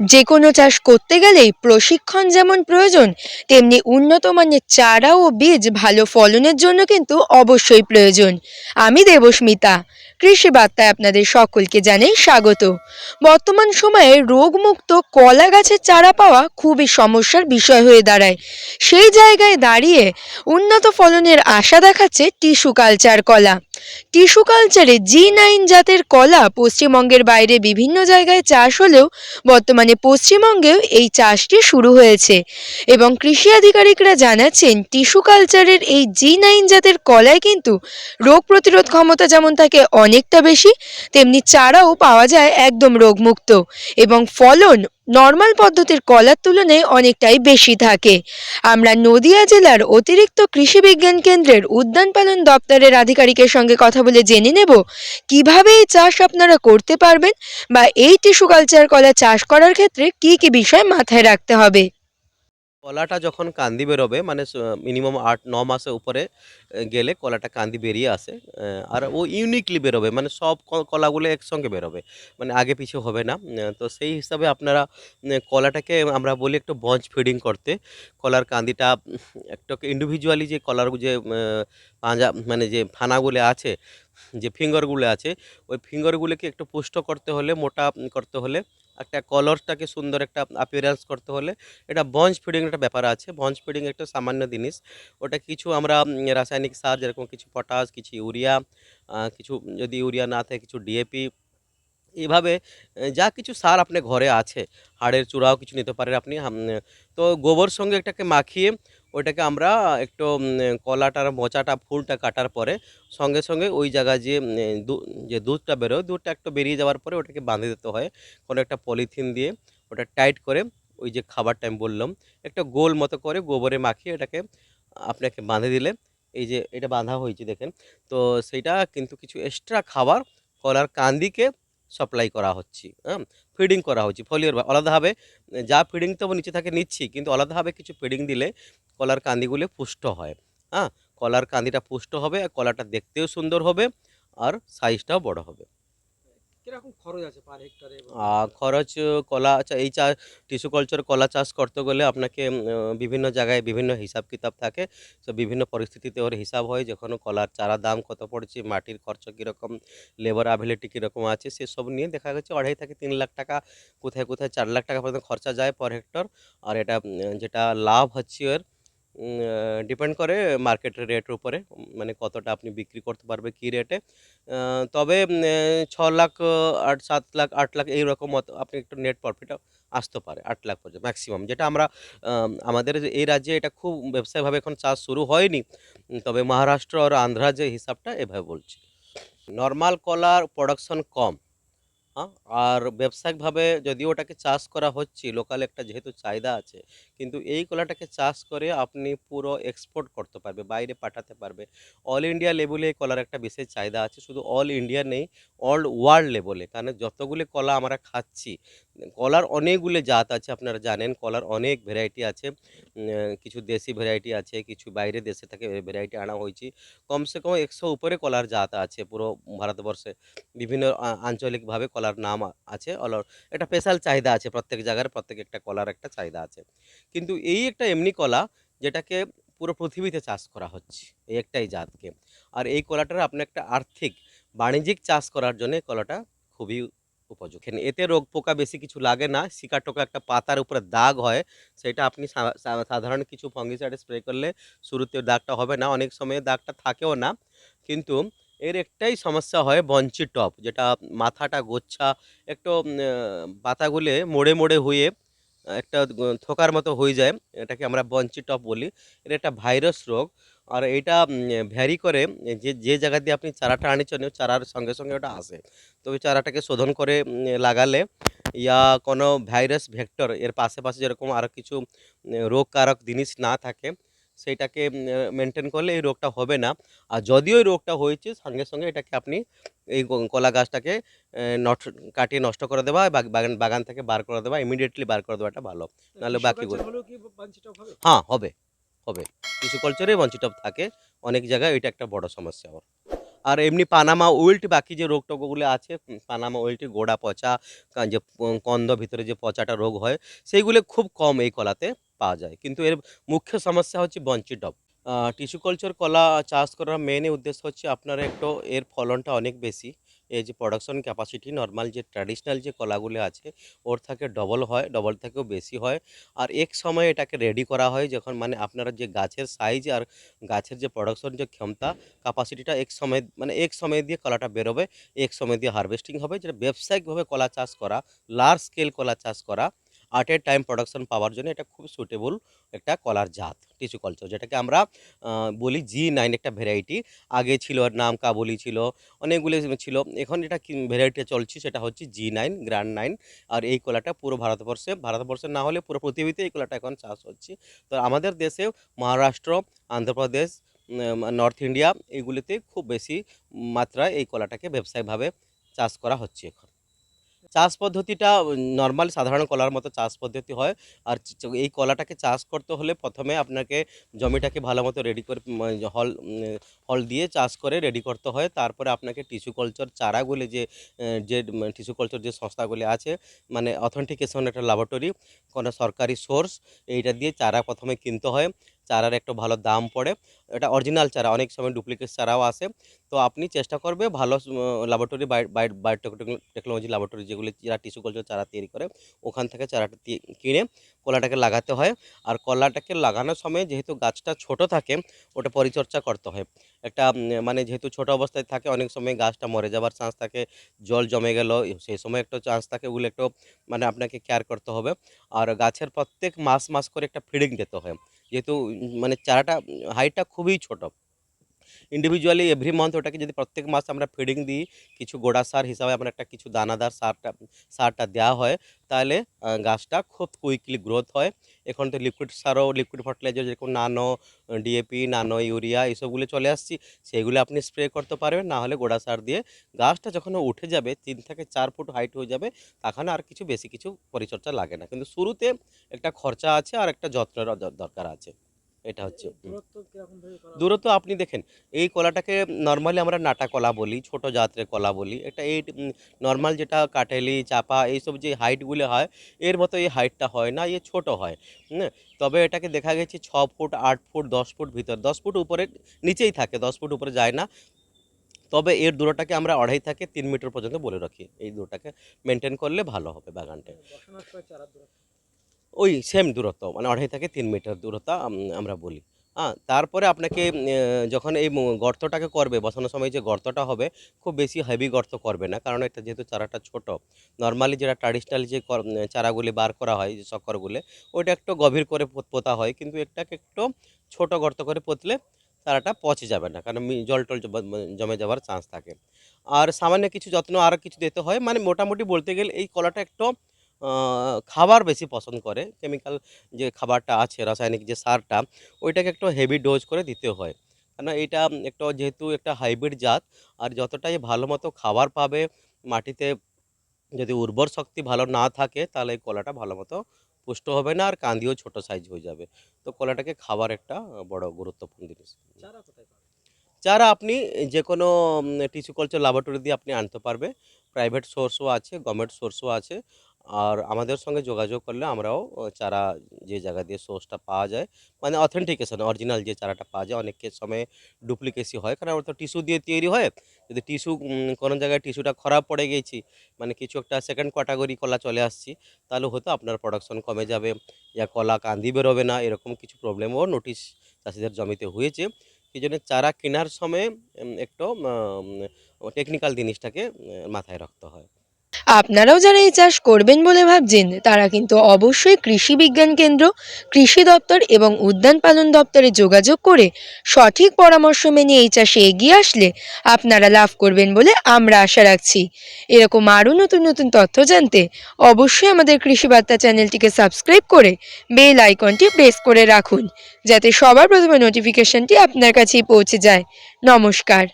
যে কোনো চাষ করতে গেলেই প্রশিক্ষণ যেমন প্রয়োজন, তেমনি উন্নত মানের চারা ও বীজ ভালো ফলনের জন্য কিন্তু অবশ্যই প্রয়োজন। আমি দেবস্মিতা। কৃষি বার্তায় আপনাদের সকলকে জানাই স্বাগত। বর্তমান সময়ে রোগমুক্ত কলা গাছের চারা পাওয়া খুবই সমস্যার বিষয় হয়ে দাঁড়ায়। সেই জায়গায় দাঁড়িয়ে উন্নত ফলনের আশা দেখাচ্ছে টিস্যু কালচার কলা। টিস্যু কালচারে জি নাইন জাতের কলা পশ্চিমবঙ্গের বাইরে বিভিন্ন জায়গায় চাষ হলেও বর্তমানে পশ্চিমবঙ্গেও এই চাষটি শুরু হয়েছে। এবং কৃষি আধিকারিকরা জানাচ্ছেন, টিস্যু কালচারের এই জি নাইন জাতের কলায় কিন্তু রোগ প্রতিরোধ ক্ষমতা যেমন থাকে অনেকটা বেশি, তেমনি চারাও পাওয়া যায় একদম রোগমুক্ত এবং ফলন নর্মাল পদ্ধতির কলার তুলনায় অনেকটাই বেশি থাকে। আমরা নদিয়া জেলার অতিরিক্ত কৃষি বিজ্ঞান কেন্দ্রের উদ্যান পালন দপ্তরের আধিকারিকের সঙ্গে কথা বলে জেনে নেব, কীভাবে এই চাষ আপনারা করতে পারবেন বা এই টিস্যু কালচার কলা চাষ করার ক্ষেত্রে কি কি বিষয় মাথায় রাখতে হবে। কলাটা যখন কান্দি বেরোবে মানে মিনিমাম আট, ন মাসের উপরে গেলে কলাটা কান্দি বেরিয়ে আসে আর ও ইউনিকলি বেরোবে মানে সব কলাগুলো একসঙ্গে বেরোবে মানে আগে পিছু হবে না তো সেই হিসাবে আপনারা কলাটাকে আমরা বলি একটু বঞ্চ ফিডিং করতে, কলার কান্দিটা, একটু ইন্ডিভিজুয়ালি যে কলার যে পাঁজা মানে যে ফানাগুলো আছে, যে ফিঙ্গারগুলো আছে, ওই ফিঙ্গারগুলোকে একটু পুষ্ট করতে হলে, মোটা করতে হলে একটা কলরটাকে সুন্দর একটা অ্যাপিয়ারেন্স করতে হলে এটা বঞ্চ ফিডিং একটা ব্যাপার আছে। বঞ্জ ফিডিং একটা সামান্য জিনিস। ওটা কিছু আমরা রাসায়নিক সার যেরকম কিছু পটাশ কিছু ইউরিয়া কিছু যদি ইউরিয়া না থাকে, কিছু ডিএপি এইভাবে আহ, যা কিছু সার আপনার ঘরে আছে হাড়ের চূড়াও কিছু নিতে পারেন আপনি তো গোবর সঙ্গে এটাকে মাখিয়ে ওইটাকে আমরা একটু কলাটার মোচাটা ফুলটা কাটার পরে সঙ্গে সঙ্গে ওই জায়গায় যে যে দুধটা বেরোয় দুধটা একটু বেরিয়ে যাওয়ার পরে ওটাকে বাঁধে দিতে হয়। কোনো একটা পলিথিন দিয়ে ওটা টাইট করে ওই যে খাবারটা আমি বললাম একটা গোল মতো করে গোবরে মাখিয়ে এটাকে আপনাকে বাঁধে দিলে এই যে এটা বাঁধা হয়েছে দেখেন তো সেইটা কিন্তু কিছু এক্সট্রা খাবার কলার কান্দিকে সাপ্লাই করা হচ্ছে হ্যাঁ? ফিডিং করা হচ্ছে, ফলিওর আলাদাভাবে যা ফিডিং তো নিচে থাকে নিচ্ছি, কিন্তু আলাদাভাবে কিছু ফিডিং দিলে কলার কান্দিগুলো পুষ্ট হয় হ্যাঁ? কলার কান্দিটা পুষ্ট হবে আর কলাটা দেখতেও সুন্দর হবে আর সাইজটাও বড় হবে। খরচ আছে পার খরচ, কলা এই চা টিস্যু কালচার কলা চাষ করতে গেলে আপনাকে বিভিন্ন জায়গায় বিভিন্ন হিসাব কিতাব থাকে। তো বিভিন্ন পরিস্থিতিতে ওর হিসাব হয় যখন কলার চারা দাম কত পড়ছে, মাটির খরচ কীরকম লেবার অ্যাভেলিটি কীরকম আছে সেসব নিয়ে দেখা গেছে আড়াই থেকে তিন লাখ টাকা, কোথায় কোথায় চার লাখ টাকা পর্যন্ত খরচা যায় পার হেক্টর আর এটা যেটা লাভ হচ্ছে এর ডিপেন্ড করে মার্কেটের রেটের উপরে মানে কতটা আপনি বিক্রি করতে পারবে, কী রেটে তবে ছ লাখ আট, সাত লাখ, আট লাখ এইরকম মতো আপনি একটু নেট প্রফিট আসতে পারে, আট লাখ পর্যন্ত ম্যাক্সিমাম যেটা আমরা আমাদের এই রাজ্যে এটা খুব ব্যবসায়িকভাবে এখন চাষ শুরু হয়নি তবে মহারাষ্ট্র আর আন্ধ্রা যে হিসাবটা এভাবে বলছি। নর্মাল কলার প্রোডাকশন কম আর ব্যবসায়িকভাবে যদিও ওটাকে চাষ করা হচ্ছে লোকাল একটা যেহেতু চাহিদা আছে, কিন্তু এই কলাটাকে চাষ করে আপনি পুরো এক্সপোর্ট করতে পারবে, বাইরে পাঠাতে পারবে। অল ইন্ডিয়া লেভেলে এই কলার একটা বিশেষ চাহিদা আছে, শুধু অল ইন্ডিয়া নেই অল ওয়ার্ল্ড লেভেলে কারণ যতগুলি কলা আমরা খাচ্ছি, কলার অনেকগুলো জাত আছে, আপনারা জানেন, কলার অনেক ভ্যারাইটি আছে। কিছু দেশি ভ্যারাইটি আছে, কিছু বাইরে দেশে থেকে ভ্যারাইটি আনা হয়েছে। কমসে কম একশো উপরে কলার জাত আছে, পুরো ভারতবর্ষে। বিভিন্ন আঞ্চলিকভাবে আঞ্চলিকভাবে কলার নাম আছে অলর একটা স্পেশাল চাহিদা আছে প্রত্যেক জায়গার, প্রত্যেক একটা কলার একটা চাহিদা আছে। কিন্তু এই একটা এমনি কলা যেটাকে পুরো পৃথিবীতে চাষ করা হচ্ছে, এই একটাই জাতকে। আর এই কলাটার আপনি একটা আর্থিক, বাণিজ্যিক চাষ করার জন্য কলাটা খুবই উপযোগী। এতে রোগ পোকা বেশি কিছু লাগে না শিকা টোকা একটা পাতার উপরে দাগ হয়, সেটা আপনি সাধারণ কিছু ফাঙ্গিসাইড স্প্রে করলে শুরুতে দাগটা হবে না, অনেক সময় দাগটা থাকেও না। কিন্তু এর একটাই সমস্যা হয় বঞ্চি টপ, যেটা মাথাটা গোচ্ছা একটু পাতাগুলো মোড়ে মোড়ে হয়ে, একটা থোকার মতো হয়ে যায়, এটাকে আমরা বঞ্চি টপ বলি। এটা একটা ভাইরাস রোগ, আর এটা ভ্যারি করে যে যে জায়গা দিয়ে আপনি চারাটা আনিছেন চারার সঙ্গে সঙ্গে ওটা আসে। তো ওই চারাটাকে শোধন করে লাগালে ইয়া কোনো ভাইরাস ভেক্টর, এর পাশে পাশে যেরকম আরও কিছু রোগকারক জিনিস না থাকে সেইটাকে মেনটেন করলে এই রোগটা হবে না। আর যদিও এই রোগটা হয়েছে সঙ্গে সঙ্গে এটাকে আপনি এই কলা গাছটাকে নট কাটিয়ে নষ্ট করে দেওয়া বাগান বাগান থেকে বার করে দেওয়া ইমিডিয়েটলি বার করে দেওয়াটা ভালো। নাহলে বাকিগুলো- হ্যাঁ হবে? হবে কিছু কালচারে বঞ্চিটপ থাকে অনেক জায়গায় এটা একটা বড় সমস্যা ওর আর এমনি পানামা উইল্ট বাকি যে রোগ টোগগুলো আছে পানামা উইল্ট গোড়া পচা যে কন্দ ভিতরে যে পচাটা রোগ হয় সেইগুলো খুব কম এই কলাতে। পাওয়া যায়। কিন্তু এর মুখ্য সমস্যা হচ্ছে বঞ্চি ডব। টিস্যু কালচার কলা চাষ করার মেন উদ্দেশ্য হচ্ছে আপনার একটু এর ফলনটা অনেক বেশি। এই যে প্রোডাকশন ক্যাপাসিটি নর্মাল যে ট্র্যাডিশনাল যে কলাগুলো আছে, ওর থেকে ডবল হয় ডবল থেকেও বেশি হয়। আর এক সময় এটাকে রেডি করা হয় যখন মানে আপনারা যে গাছের সাইজ আর গাছের যে প্রোডাকশন যে ক্ষমতা ক্যাপাসিটিটা এক সময় মানে এক সময় দিয়ে কলাটা বেরোবে, এক সময় দিয়ে হারভেস্টিং হবে। যেটা ব্যবসায়িকভাবে কলা চাষ করা লার্জ স্কেল কলা চাষ করা আট এ টাইম প্রোডাকশন পাওয়ার জন্য এটা খুব সুটেবল একটা কলার জাত, টিস্যু কালচার। যেটাকে আমরা বলি জি নাইন একটা ভ্যারাইটি আগে ছিল নাম কাবুলি ছিল, অনেকগুলো ছিল। এখন এটা ভ্যারাইটি চলছে সেটা হচ্ছে জি নাইন গ্র্যান্ড নাইন আর এই কলাটা পুরো ভারতবর্ষে ভারতবর্ষে না হলে পুরো পৃথিবীতে এই কলাটা এখন চাষ হচ্ছে। তো আমাদের দেশে মহারাষ্ট্র অন্ধ্রপ্রদেশ নর্থ ইন্ডিয়া এইগুলিতে খুব বেশি মাত্রায় এই কলাটাকে ব্যবসায়িকভাবে চাষ করা হচ্ছে এখন। চাষ পদ্ধতিটা নর্মাল সাধারণ কলার মতো চাষ পদ্ধতি হয়। আর এই কলাটাকে চাষ করতে হলে প্রথমে আপনাকে জমিটাকে ভালো মতো রেডি করে হল হল দিয়ে চাষ করে রেডি করতে হয়। তারপরে আপনাকে টিস্যু কালচার চারাগুলি যে যে টিস্যু কালচার যে সংস্থাগুলি আছে মানে অথেন্টিকেশন একটা ল্যাবরেটরি কোনো সরকারি সোর্স এইটা দিয়ে চারা প্রথমে কিনতে হয়। চারার একটা ভালো দাম পড়ে। এটা অরিজিনাল চারা, অনেক সময় ডুপ্লিকেট চারাও আসে। তো আপনি চেষ্টা করবে ভালো ল্যাবরেটরি বায়োটেকনোলজি ল্যাবরেটরি যেগুলি যারা টিস্যু কালচার চারা তৈরি করে, ওখান থেকে চারাটা কিনে কলাটাকে লাগাতে হয়। আর কলাটাকে লাগানোর সময় যেহেতু গাছটা ছোট থাকে, ওটা পরিচর্যা করতে হয়। একটা মানে যেহেতু ছোট অবস্থায় থাকে, অনেক সময় গাছটা মরে যাওয়ার চান্স থাকে, জল জমে গেল সেই সময় একটা চান্স থাকে, ওগুলো একটু মানে আপনাকে কেয়ার করতে হবে। আর গাছের প্রত্যেক মাস মাস করে একটা ফিডিং দিতে হয়। যেহেতু মানে চারাটা হাইটটা খুবই ছোট। ইন্ডিভিজুয়ালি এভরি মান্থ ওটাকে যদি প্রত্যেক মাস আমরা ফিডিং দিই, কিছু গোড়া সার হিসাবে আমরা একটা কিছু দানাদার সারটা সারটা দেওয়া হয়, তাহলে গাছটা খুব কুইকলি গ্রোথ হয়। এখন তো লিকুইড সারও লিকুইড ফার্টিলাইজার যেরকম নানো ডিএপি নানো ইউরিয়া এইসবগুলো চলে আসছি, সেগুলো আপনি স্প্রে করতে পারবেন, না হলে গোড়া সার দিয়ে গাছটা যখন উঠে যাবে, তিন থেকে চার ফুট হাইট হয়ে যাবে, তখন আর কিছু বেশি কিছু পরিচর্যা লাগে না। কিন্তু শুরুতে একটা খরচা আছে আর একটা যত্নের দরকার আছে। এটা হচ্ছে দূরত্ব হয়? আপনি দেখেন এই কলাটাকে নর্মালি আমরা নাটা কলা বলি ছোট জাতের কলা বলি। এটা এই নর্মাল যেটা কাটেলি চাপা এইসব যে হাইটগুলো হয় এর মতো এই হাইটটা হয় না এ ছোট হয় হুম। তবে এটাকে দেখা গেছে ছ ফুট আট ফুট দশ ফুট ভিতর দশ ফুট উপরে নিচেই থাকে দশ ফুট উপরে যায় না। তবে এর দূরটাকে আমরা আড়াই থেকে তিন মিটার পর্যন্ত বলে রাখি। এই দূরটাকে মেনটেন করলে ভালো হবে বাগানটা। ওই সেম দূরত্ব মানে আড়াই থেকে তিন মিটার দূরত্ব আমরা বলি। হ্যাঁ তারপরে আপনাকে যখন এই গর্তটাকে করবে, বসানোর সময় যে গর্তটা হবে, খুব বেশি হেভি গর্ত করবে না, কারণ এটা যেহেতু চারাটা ছোট। নর্মালি যেটা ট্র্যাডিশনাল যে চারাগুলি বার করা হয়, যে শক্করগুলি, ওইটা একটু গভীর করে পোতা হয়, কিন্তু এটাকে একটু ছোট গর্ত করে পুঁতলে চারাটা পচে যাবে না, কারণ জল টল জমে যাওয়ার চান্স থাকে। আর সামান্য কিছু যত্ন আর কিছু দিতে হয় মানে মোটামুটি বলতে গেলে এই কলাটা একটু খাবার বেশি পছন্দ করে। কেমিক্যাল যে খাবারটা আছে রাসায়নিক যে সারটা ওইটাকে একটু হেভি ডোজ করে দিতে হয়। কেন এটা একটু যেহেতু একটা হাইব্রিড জাত আর যতটাই ভালো মতো খাবার পাবে মাটিতে যদি উর্বর শক্তি ভালো না থাকে তাহলে এই কলাটা ভালো মতো পুষ্ট হবে না আর কান্দিও ছোট সাইজ হয়ে যাবে। তো কলাটাকে খাবার একটা বড় গুরুত্বপূর্ণ জিনিস। চারা আপনি যে কোনো টিস্যু কালচার ল্যাবরেটরি দিয়ে আপনি আনতে পারবে। প্রাইভেট সোর্সও আছে গভর্নমেন্ট সোর্সও আছে। আর আমাদের সঙ্গে যোগাযোগ করলে আমরাও চারা যে জায়গা দিয়ে সোর্সটা পাওয়া যায় মানে অথেন্টিকেশন অরিজিনাল যে চারাটা পাওয়া যায় অনেকের সময় ডুপ্লিকেসি হয়। কারণ তো টিস্যু দিয়ে তৈরি হয়, যদি টিস্যু কোনো জায়গায় টিস্যুটা খারাপ পড়ে গেছি মানে কিছু একটা সেকেন্ড ক্যাটাগরি কলা চলে আসছি, তাহলে হয়তো আপনার প্রোডাকশন কমে যাবে, ইয়া কলা কান্দি বেরোবে না, এরকম কিছু প্রবলেমও নোটিশ চাষিদের জমিতে হয়েছে। এই জন্য চারা কেনার সময় একটু টেকনিক্যাল জিনিসটাকে মাথায় রাখতে হয়। আপনারাও যারা এই চাষ করবেন বলে ভাবছেন, তারা কিন্তু অবশ্যই কৃষি বিজ্ঞান কেন্দ্র, কৃষি দপ্তর এবং উদ্যান পালন দপ্তরে যোগাযোগ করে সঠিক পরামর্শ মেনে এই চাষে এগিয়ে আসলে আপনারা লাভ করবেন বলে আমরা আশা রাখছি। এরকম আরও নতুন নতুন তথ্য জানতে অবশ্যই আমাদের কৃষি বার্তা চ্যানেলটিকে সাবস্ক্রাইব করে বেল আইকনটি প্রেস করে রাখুন, যাতে সবার প্রথমে নোটিফিকেশনটি আপনার কাছেই পৌঁছে যায়। নমস্কার।